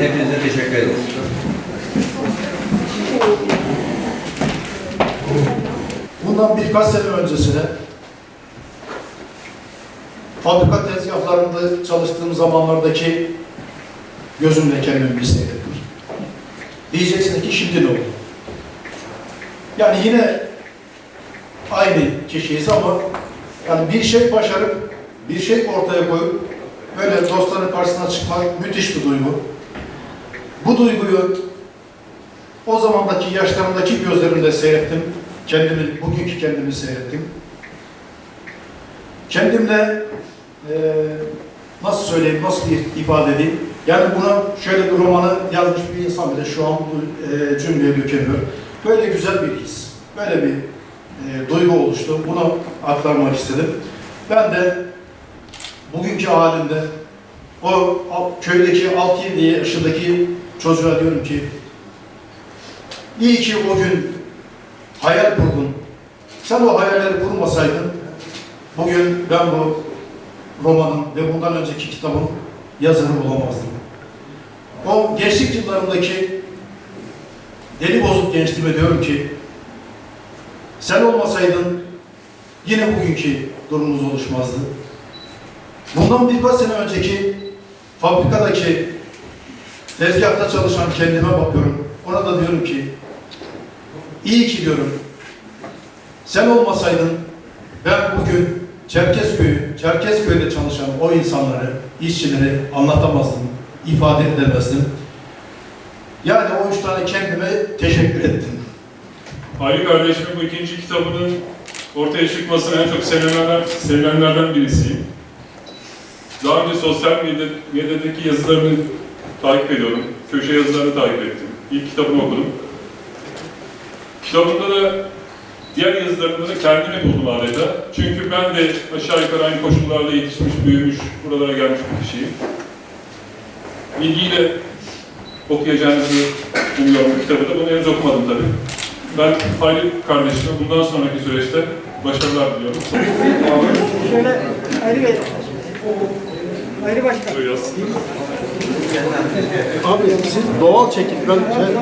Hepinize teşekkür ederiz. Bundan birkaç sene öncesine fabrika tezgahlarında çalıştığım zamanlardaki gözümle kendimi bir seyrettim. Diyeceksin ki şimdi ne oldu? Yani yine aynı kişiyiz ama yani bir şey başarıp bir şey ortaya koyup böyle dostların karşısına çıkmak müthiş bir duygu. Bu duyguyu o zamandaki yaşlarımdaki gözlerimle seyrettim. Kendimi, bugünkü kendimi seyrettim. Kendimle eee, nasıl söyleyeyim, nasıl bir ifade edeyim? Yani buna şöyle bir romanı yazmış bir insan bile şu an bu eee, cümleye dökemiyor. Böyle güzel bir his, böyle bir eee, duygu oluştu. Bunu aktarmak istedim. Ben de bugünkü halimde o köydeki 6-7 yaşındaki çocuğa diyorum ki iyi ki o gün hayal kurdun. Sen o hayalleri kurmasaydın bugün ben bu romanın ve bundan önceki kitabın yazarı olamazdım. O gençlik yıllarındaki deli bozuk gençliğime diyorum ki sen olmasaydın yine bugünkü durumumuz oluşmazdı. Bundan birkaç sene önceki fabrikadaki tezgahta çalışan kendime bakıyorum. Ona da diyorum ki iyi ki diyorum sen olmasaydın ben bugün Çerkezköy'ü, Çerkezköy'de çalışan o insanları, işçileri anlatamazdım, ifade edemezdim. Yani o üç tane kendime teşekkür ettim. Ali kardeşimin bu ikinci kitabının ortaya çıkmasına en çok sevinenler, sevinenlerden birisiyim. Daha önce sosyal medya, medyadaki yazılarını takip ediyorum. Köşe yazılarını takip ettim. İlk kitabını okudum. Kitabında da diğer yazılarında da kendimi buldum adeta. Çünkü ben de aşağı yukarı aynı koşullarda yetişmiş, büyümüş, buralara gelmiş bir kişiyim. İlgiyle okuyacağınızı umuyorum bu kitabı da. Bunu henüz okumadım tabii. Ben Ali kardeşime bundan sonraki süreçte başarılar diliyorum. Şöyle Ali Bey. Ali Başkan. Abi siz doğal çekim, ben şey,